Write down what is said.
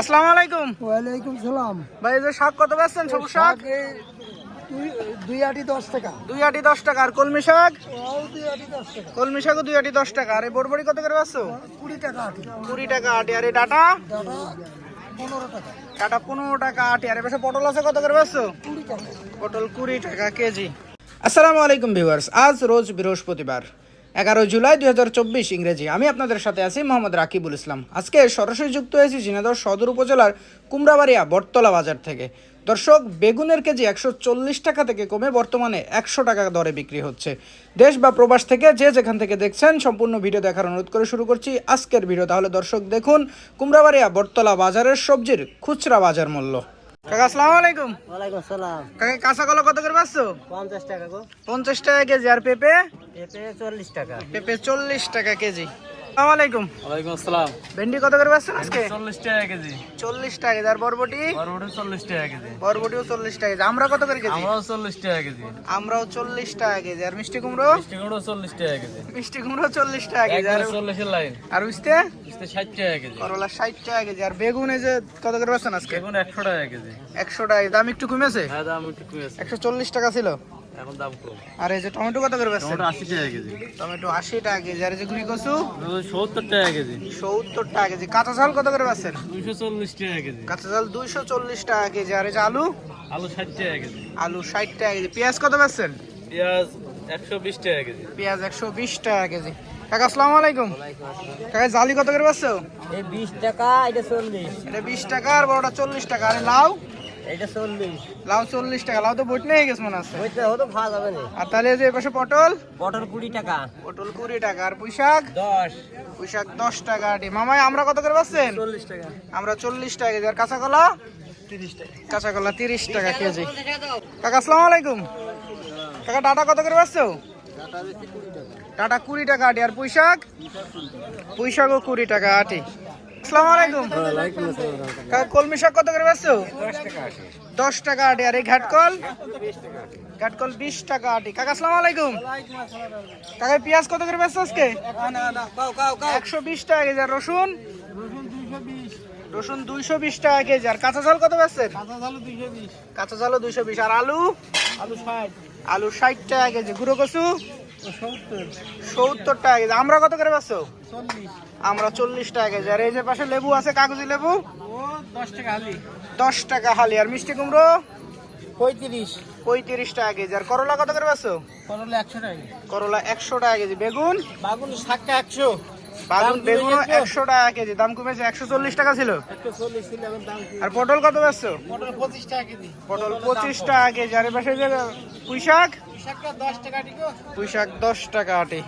আসসালামু আলাইকুম। ওয়ালাইকুম সালাম। ভাই এই যে শাক কত বেচছেন? সবুজ শাক? দুই- আটি দশ টাকা। দুই আটি দশ টাকা। আর কলমি শাক? কলমি শাকও দুই আটি দশ টাকা। আর এই বড়বড়ি কত করে কুড়ি টাকা আটি। কুড়ি টাকা আটি। আর এই ডাটা পনেরো টাকা। ডাটা পনেরো টাকা আটি। আর এই পাশে পটল আছে কত করে বেচছো? কুড়ি টাকা। পটল কুড়ি টাকা কেজি। আসসালামু আলাইকুম ভিউয়ার্স। আজ রোজ বৃহস্পতিবার। এগারো জুলাই দুই হাজার চব্বিশ ইংরেজি। আমি আপনাদের সাথে আছি মোহাম্মদ রাকিবুল ইসলাম। আজকে সরাসরি যুক্ত হয়েছি ঝিনাইদহ সদর উপজেলার কুমড়াবাড়িয়া বটতলা বাজার থেকে। দর্শক বেগুনের কেজি একশো চল্লিশ টাকা থেকে কমে বর্তমানে একশো টাকা দরে বিক্রি হচ্ছে। দেশ বা প্রবাস থেকে যে যেখান থেকে দেখছেন সম্পূর্ণ ভিডিও দেখার অনুরোধ করে শুরু করছি আজকের ভিডিও। তাহলে দর্শক দেখুন কুমড়াবাড়িয়া বটতলা বাজারের সবজির খুচরা বাজার মূল্য। কাকা আসসালামু আলাইকুম। ওয়ালাইকুম সালাম কাকা কাঁচা কলা কত করে পাচ্ছো? পঞ্চাশ টাকা গো। পঞ্চাশ টাকা কেজি। আর পেঁপে? পেঁপে চল্লিশ টাকা কেজি আসসালামু ওয়ালাইকুম আসসালাম ভেন্ডি কত করে পাচ্ছেন আজকে চল্লিশ টাকা কেজি চল্লিশ টাকা আর বরবটি বরবটি চল্লিশ টাকা কেজি বরবটিও চল্লিশ টাকা কেজি আমরা কত করে কেজি আমরাও চল্লিশ টাকা কেজি আমরাও চল্লিশ টাকা কেজি আর মিষ্টি কুমড়ো মিষ্টি কুমড়ো চল্লিশ টাকা কেজি মিষ্টি কুমড়ো চল্লিশ টাকা কেজি আর একবারে চল্লিশের লাইন আর উঠতে মিষ্টি ষাট টাকা কেজি করলা ষাট টাকা কেজি আর বেগুন এই যে কত করে পাচ্ছেন আজকে এখন একশো টাকা কেজি একশো টাকা দাম একটু কমেছে হ্যাঁ দাম একটু কমেছে একশো চল্লিশ টাকা ছিল এখন দাম কম আর এই যে টমেটো কত করে পাচ্ছেন টমেটো আশি টাকা কেজি টমেটো আশি টাকা কেজি আর এই যে ঘুরি কচু সত্তর টাকা কেজি সত্তর টাকা কেজি কাঁচা ঝাল কত করে দুইশো চল্লিশ টাকা কেজি কাঁচা দুইশো চল্লিশ টাকা কেজি আর এই যে আলু আলু ষাট টাকা কেজি আলু ষাট টাকা কেজি পেঁয়াজ কত পাচ্ছেন পেঁয়াজ একশো বিশ টাকা কেজি পেঁয়াজ একশো বিশ টাকা কেজি কাকা আসসালামু আলাইকুম কাকা জালি কত করে পাচ্ছ এই বিশ টাকা এটা চল্লিশ এটা বিশ টাকা আর বড়টা চল্লিশ টাকা আর লাউ এটা লাউ চল্লিশ টাকা লাউ তো বইট নিয়ে গেছে মনে আছে। ওইটা হতো খাওয়া যাবে না। আর তাহলে যে এপাশে পটল? পটল কুড়ি টাকা। পটল কুড়ি টাকা আর পুঁইশাক? পুঁইশাক টাকা আটি মামাই আমরা কত করে পাচ্ছেন টাকা। আমরা চল্লিশ টাকা কেজি আর কাঁচা কলা? তিরিশ টাকা। কাঁচা কলা তিরিশ টাকা কেজি। কাকা আসসালামু আলাইকুম। কাকা টাটা কত করে পাচ্ছ টাটা কুড়ি টাকা। আটি আর পুঁইশাক? পুঁইশাকও কুড়ি টাকা আটি। আসসালামু আলাইকুম। কলমি শাক কত করে পাচ্ছ দশ টাকা আটি। আর এই ঘাটকল? ঘাটকল বিশ টাকা আটি। কাকা আসসালামু আলাইকুম। কাকা পেঁয়াজ কত করে পাচ্ছ আজকে? একশো বিশ টাকা কেজি। আর রসুন? রসুন দুইশো বিশ টাকা কেজি। আর কাঁচা ঝাল কত পাচ্ছেন কাঁচা ঝালও দুইশো বিশ। আর আলু? আলু ষাট আলু ষাট টাকা কেজি। গুঁড়ো কচু? সত্তর। টাকা কেজি। আমরা কত করে পাচ্ছ চল্লিশ আমরা চল্লিশ টাকা কেজি। আর এই যে পাশে লেবু আছে কাগজি লেবু? দশ টাকা আলি দশ টাকা হালি। আর মিষ্টি কুমড়ো? পঁয়ত্রিশ। পঁয়ত্রিশ টাকা কেজি। আর করলা কত করে পাচ্ছ পটল একশো টাকা করলা একশো টাকা কেজি। বেগুন? বাগুন ষাটটা একশো। বাগুন গেছে? একশো টাকা কেজি। দাম কমেছে একশো চল্লিশ টাকা ছিল? আর পটল কত পাচ্ছ পটল পঁচিশ টাকা কেজি। পটল পঁচিশ টাকা কেজি। আর এ পাশে যে পুঁই শাক শাকটা দশ টাকা টিকো পুঁই শাক দশ টাকা আটি।